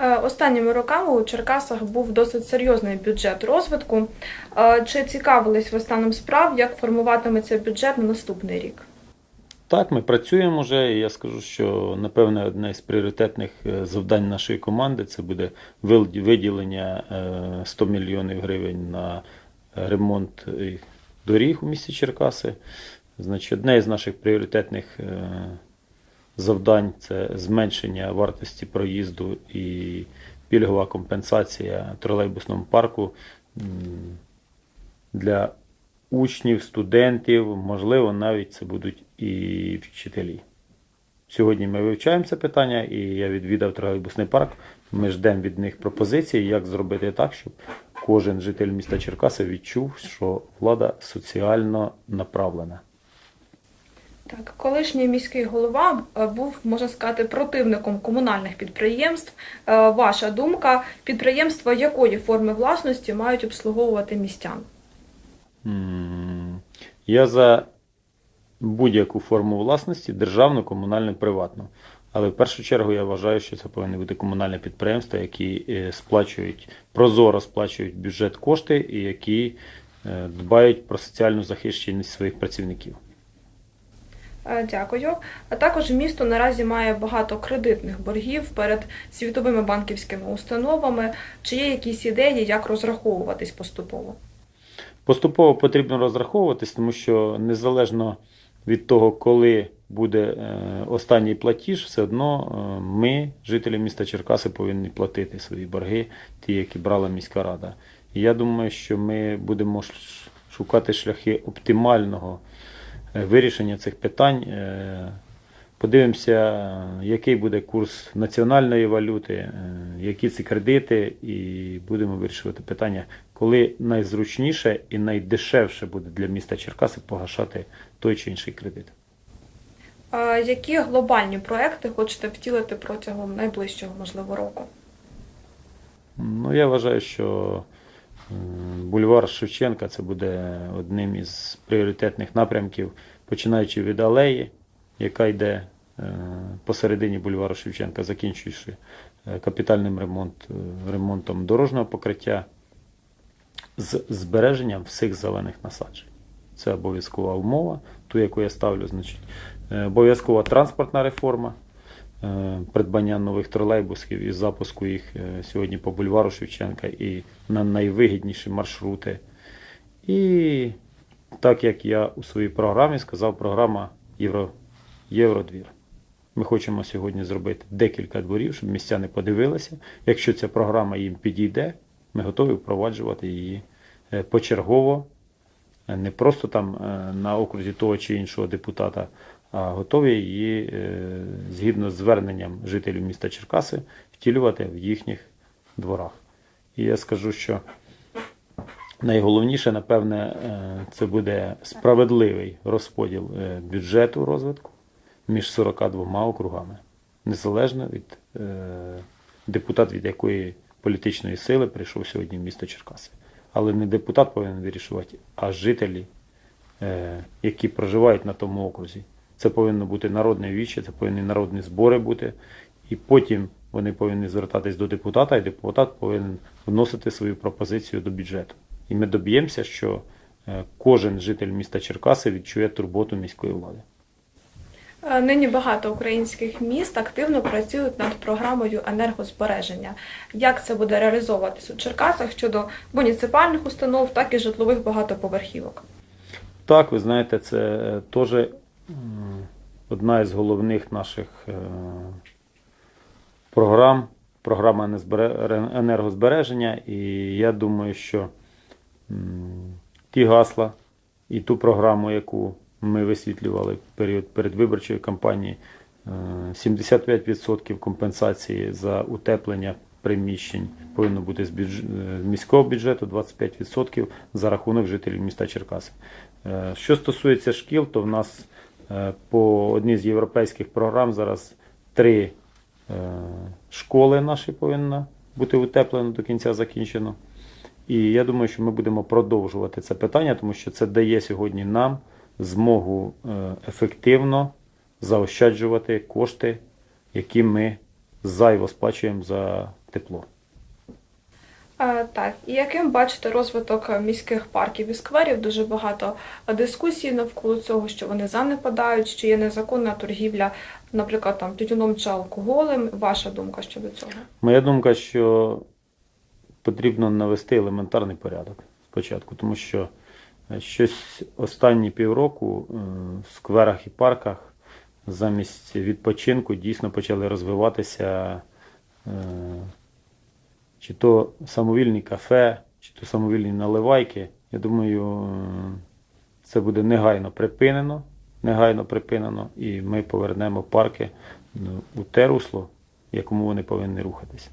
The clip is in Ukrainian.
Е, Останніми роками у Черкасах був досить серйозний бюджет розвитку. Е, Чи цікавились ви станом справ, як формуватиметься бюджет на наступний рік? Так, ми працюємо вже, і я скажу, що напевне одне з пріоритетних е, завдань нашої команди це буде виділення е, 100 мільйонів гривень на ремонт доріг у місті Черкаси. Значить, одне із наших пріоритетних завдань це зменшення вартості проїзду і пільгова компенсація тролейбусному парку для учнів, студентів, можливо, навіть це будуть і вчителі. Сьогодні ми вивчаємо це питання, і я відвідав тролейбусний парк. Ми ждемо від них пропозиції, як зробити так, щоб кожен житель міста Черкаси відчув, що влада соціально направлена. Так, колишній міський голова е, був, можна сказати, противником комунальних підприємств. Е, Ваша думка, підприємства якої форми власності мають обслуговувати містян? Я за будь-яку форму власності державну, комунальну, приватну. Але в першу чергу я вважаю, що це повинні бути комунальні підприємства, які е, сплачують прозоро сплачують бюджет кошти і які дбають про соціальну захищеність своїх працівників. Е, Дякую. А також місто наразі має багато кредитних боргів перед світовими банківськими установами. Чи є якісь ідеї, як розраховуватись поступово? Поступово потрібно розраховуватись, тому що незалежно від того, коли буде е, останній платіж, все одно е, ми, жителі міста Черкаси, повинні платити свої борги, ті, які брала міська рада. І я думаю, що ми будемо шукати шляхи оптимального вирішення цих питань. Е, Подивимося, е, який буде курс національної валюти, е, які ці кредити, і будемо вирішувати питання, коли найзручніше і найдешевше буде для міста Черкаси погашати той чи інший кредит. Е, Які глобальні проекти хочете втілити протягом найближчого, можливо, року? Ну, я вважаю, що е, бульвар Шевченка це буде одним із пріоритетних напрямків, починаючи від алеї, яка йде е, посередині бульвару Шевченка, закінчуючи е, капітальним ремонт, е, ремонтом дорожнього покриття з збереженням всіх зелених насаджень. Це обов'язкова умова, ту, яку я ставлю, значить, обов'язкова транспортна реформа, придбання нових тролейбусів і запуску їх е, сьогодні по бульвару Шевченка і на найвигідніші маршрути. І так як я у своїй програмі сказав, програма Євро, Євродвір. Ми хочемо сьогодні зробити декілька дворів, щоб містяни подивилися. Якщо ця програма їм підійде, ми готові впроваджувати її е, почергово, е, не просто там е, на окрузі того чи іншого депутата, готові її е, згідно з зверненням жителів міста Черкаси втілювати в їхніх дворах. І я скажу, що найголовніше, напевне, е, це буде справедливий розподіл е, бюджету розвитку між 42 округами, незалежно від депутат, від якої політичної сили прийшов сьогодні в місто Черкаси. Але не депутат повинен вирішувати, а жителі, які проживають на тому окрузі. Це повинно бути народне віче, це повинні народні збори бути. І потім вони повинні звертатись до депутата, і депутат повинен вносити свою пропозицію до бюджету. І ми доб'ємося, що е, кожен житель міста Черкаси відчує турботу міської влади. Е, Нині багато українських міст активно працюють над програмою енергозбереження. Як це буде реалізовуватись у Черкасах щодо муніципальних установ, так і житлових багатоповерхівок? Так, ви знаєте, це е, теж одна із головних наших е, програм, програма енергозбереження. І я думаю, що ті гасла і ту програму, яку ми висвітлювали період передвиборчої кампанії, е, 75% компенсації за утеплення приміщень повинно бути з бюдж- е, з міського бюджету, 25% за рахунок жителів міста Черкаси. Е, Що стосується шкіл, то в нас е, по одній з європейських програм зараз три е, школи наші повинна бути утеплено до кінця закінчено. І я думаю, що ми будемо продовжувати це питання, тому що це дає сьогодні нам змогу е, ефективно заощаджувати кошти, які ми зайво сплачуємо за тепло. Е, Так, і яким бачите розвиток міських парків і скверів? Дуже багато е, дискусій навколо цього, що вони занепадають, що є незаконна торгівля, наприклад, там тютюном чи алкоголем. Ваша думка щодо цього? Моя думка, що потрібно навести елементарний порядок спочатку, тому що е, щось останні півроку в скверах і парках замість відпочинку дійсно почали розвиватися чи то самовільні кафе, чи то самовільні наливайки. Я думаю, е, це буде негайно припинено, негайно припинено, і ми повернемо парки ну, у те русло, якому вони повинні рухатися.